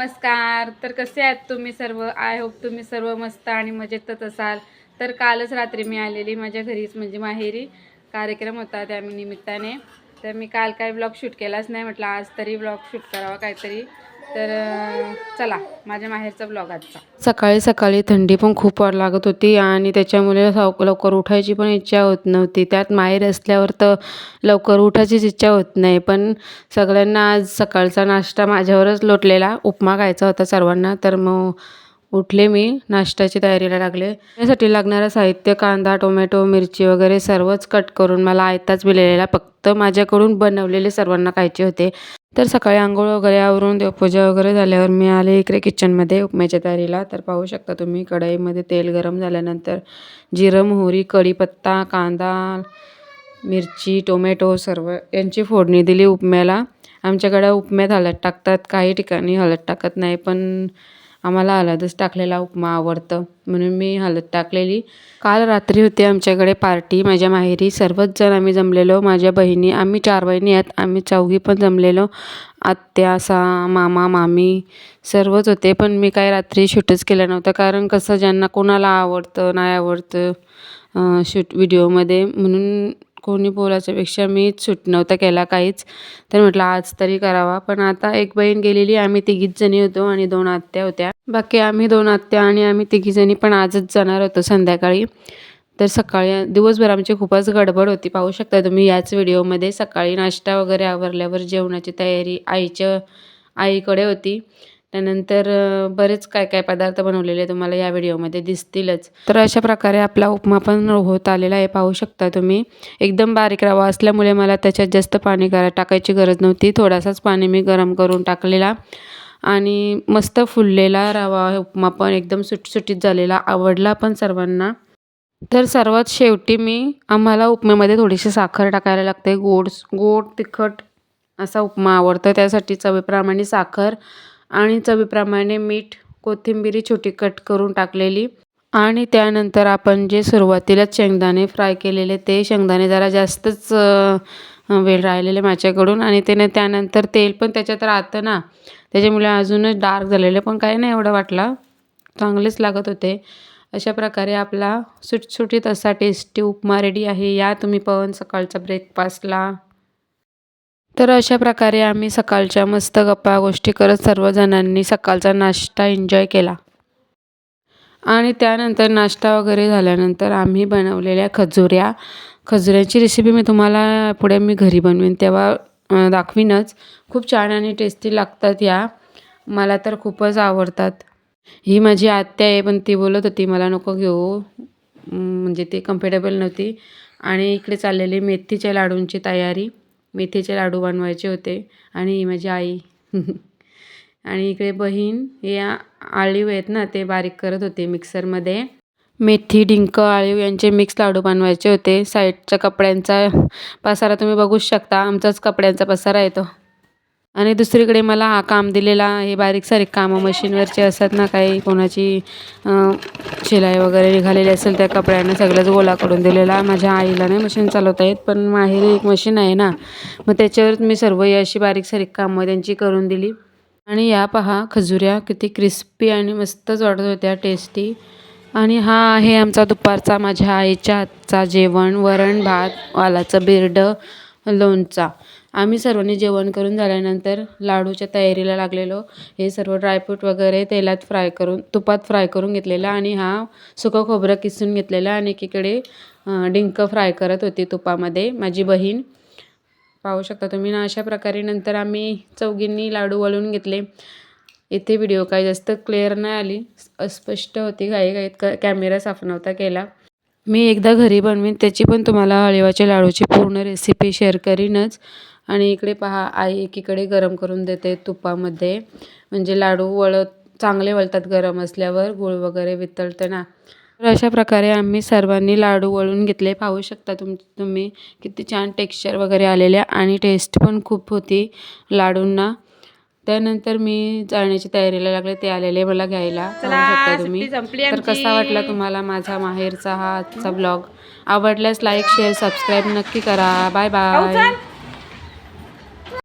नमस्कार. तर कसे आहात तुम्ही सर्व? आय होप तुम्ही सर्व मस्त आणि मजेतच असाल. तर कालच रात्री मी आलेली माझ्या घरीच म्हणजे माहेरी. कार्यक्रम होता त्या निमित्ताने. तर मी काल काय ब्लॉग शूट केलाच नाही म्हटलं आज तरी ब्लॉग शूट करावा काहीतरी. तर चला माझ्या माहेरचा ब्लॉग आजचा. सकाळी सकाळी थंडी पण खूप वाढ लागत होती आणि त्याच्यामुळे लवकर उठायची पण इच्छा होत नव्हती. त्यात माहेर असल्यावर तर लवकर उठायचीच इच्छा होत नाही पण सगळ्यांना आज सकाळचा नाश्ता माझ्यावरच लोटलेला. उपमा खायचा होता सर्वांना तर मग उठले मी नाश्त्याची तयारीला लागले. यासाठी लागणारं साहित्य कांदा टोमॅटो मिरची वगैरे सर्वच कट करून मला आयताच मिळालेला फक्त माझ्याकडून बनवलेले सर्वांना खायचे होते. तर सकाळी आंघोळ वगैरे आवरून देवपूजा वगैरे झाल्यावर मी आले इकडे किचनमध्ये उपम्याच्या तयारीला. तर पाहू शकता तुम्ही कढईमध्ये तेल गरम झाल्यानंतर जिरं मोहरी कढीपत्ता कांदा मिरची टोमॅटो सर्व यांची फोडणी दिली उपम्याला. आमच्याकडं उपम्यात हळद टाकतात काही ठिकाणी हळद टाकत नाही पण आम्हाला हळदच टाकलेला उपमा आवडतं. म्हणून मी हळद टाकलेली. काल रात्री होती आमच्याकडे पार्टी. माझ्या माहेरी सर्वच जण आम्ही जमलेलो. माझ्या बहिणी आम्ही चार बहिणी आहेत. आम्ही चौघी पण जमलेलो. आत्या सा मामा मामी सर्वच होते. पण मी काय रात्री शूटच केलं नव्हतं. कारण कसं ज्यांना कोणाला आवडतं नाही आवडतं शूट व्हिडिओमध्ये. म्हणून कोणी बोलायच्यापेक्षा मीच सुट नव्हता केला काहीच. तर म्हटलं आज तरी करावा. पण आता एक बहीण गेलेली आम्ही तिघीच जणी होतो आणि दोन आत्या होत्या. बाकी आम्ही दोन आत्या आणि आम्ही तिघीजणी पण आजच जाणार होतो संध्याकाळी. तर सकाळी दिवसभर आमची खूपच गडबड होती. पाहू शकता तुम्ही याच व्हिडिओमध्ये सकाळी नाश्ता वगैरे आवरल्यावर जेवणाची तयारी आईच्या आईकडे होती. त्यानंतर बरेच काय काय पदार्थ बनवलेले तुम्हाला या व्हिडिओमध्ये दिसतीलच. तर अशा प्रकारे आपला उपमा पण होत आलेला आहे पाहू शकता तुम्ही. एकदम बारीक रवा असल्यामुळे मला त्याच्यात जास्त पाणी करा टाकायची गरज नव्हती. थोडासाच पाणी मी गरम करून टाकलेला. आणि मस्त फुललेला रवा उपमा पण एकदम सुटसुटीत झालेला आवडला पण सर्वांना. तर सर्वात शेवटी मी आम्हाला उपम्यामध्ये थोडीशी साखर टाकायला लागते. गोड गोड तिखट असा उपमा आवडतो. त्यासाठी चवीप्रमाणे साखर आणि चवीप्रमाणे मीठ कोथिंबिरी छोटी कट करून टाकलेली. आणि त्यानंतर आपण जे सुरुवातीलाच शेंगदाणे फ्राय केलेले ते शेंगदाणे जरा जास्तच वेळ राहिलेले माझ्याकडून. आणि त्याने त्यानंतर तेल पण त्याच्यात राहतं ना. त्याच्यामुळे अजूनच डार्क झालेलं पण काही नाही एवढं वाटला. चांगलेच लागत होते. अशा प्रकारे आपला सुटसुटीत असा टेस्टी उपमा रेडी आहे. या तुम्ही पवन सकाळचा ब्रेकफास्टला तर अशा प्रकारे आम्ही सकाळच्या मस्त गप्पा गोष्टी करत सर्वजणांनी सकाळचा नाश्ता एन्जॉय केला. आणि त्यानंतर नाश्ता वगैरे झाल्यानंतर आम्ही बनवलेल्या खजुऱ्या. खजुऱ्याची रेसिपी मी तुम्हाला पुढे मी घरी बनवीन तेव्हा दाखवीनच. खूप छान आणि टेस्टी लागतात या. मला तर खूपच आवडतात. ही माझी आत्या आहे पण ती बोलत होती मला नको घेऊ. म्हणजे ती कम्फर्टेबल नव्हती. आणि इकडे चाललेली मेथीच्या लाडूंची तयारी. मेथीचे लाडू बनवायचे होते. आणि माझी आई आणि इकडे बहीण या आळीव आहेत ना ते बारीक करत होते मिक्सरमध्ये. मेथी डिंक आळीव यांचे मिक्स लाडू बनवायचे होते. साईडच्या कपड्यांचा पसारा तुम्ही बघूच शकता. आमचाच कपड्यांचा पसारा येतो. आणि दुसरीकडे मला हा काम दिलेला हे बारीक सारीक कामं मशीनवरचे असतात ना काही कोणाची शिलाई वगैरे निघालेली असेल त्या कपड्यांना सगळंच गोळा करून दिलेला. माझ्या आईला नाही मशीन चालवता येत पण माहेरी एक मशीन आहे ना मग त्याच्यावर मी सर्व ही अशी बारीक सारीक कामं त्यांची करून दिली. आणि या पहा खजुऱ्या किती क्रिस्पी आणि मस्तच वाटत होत्या टेस्टी. आणि हा आहे आमचा दुपारचा माझ्या आईच्या हातचा जेवण वरण भात वालाचं बिरडं लोणचा. आम्ही सर्वांनी जेवण करून झाल्यानंतर लाडूच्या तयारीला लागलेलो. हे सर्व ड्रायफ्रूट वगैरे तेलात फ्राय करून तुपात फ्राय करून घेतलेला आणि हा सुकं खोबरं किसून घेतलेला आणि एकीकडे डिंक फ्राय करत होती तुपामध्ये. माझी बहीण पाहू शकता तुम्ही ना अशा प्रकारे नंतर आम्ही चौघींनी लाडू वळून घेतले. इथे व्हिडिओ काही जास्त क्लिअर नाही आली. अस्पष्ट होती घाई घाईत क कॅमेरा साफ नव्हता केला. मी एकदा घरी बनवीन त्याची पण तुम्हाला हळीवाच्या लाडूची पूर्ण रेसिपी शेअर करीनच. आणि इकडे पहा आई एकीकडे गरम करून देते तुपामध्ये. म्हणजे लाडू वळत चांगले वळतात गरम असल्यावर गूळ वगैरे वितळतं ना. तर अशा प्रकारे आम्ही सर्वांनी लाडू वळून घेतले. पाहू शकता तुम तुम्ही किती छान टेक्स्चर वगैरे आलेल्या आणि टेस्ट पण खूप होती लाडूंना. त्यानंतर मी जाण्याची तयारीला लागले ते आलेले मला घ्यायला. पाहू शकता तुम्ही. तर कसा वाटला तुम्हाला माझा माहेरचा हा आजचा ब्लॉग आवडल्यास लाईक शेअर सबस्क्राईब नक्की करा. Bye bye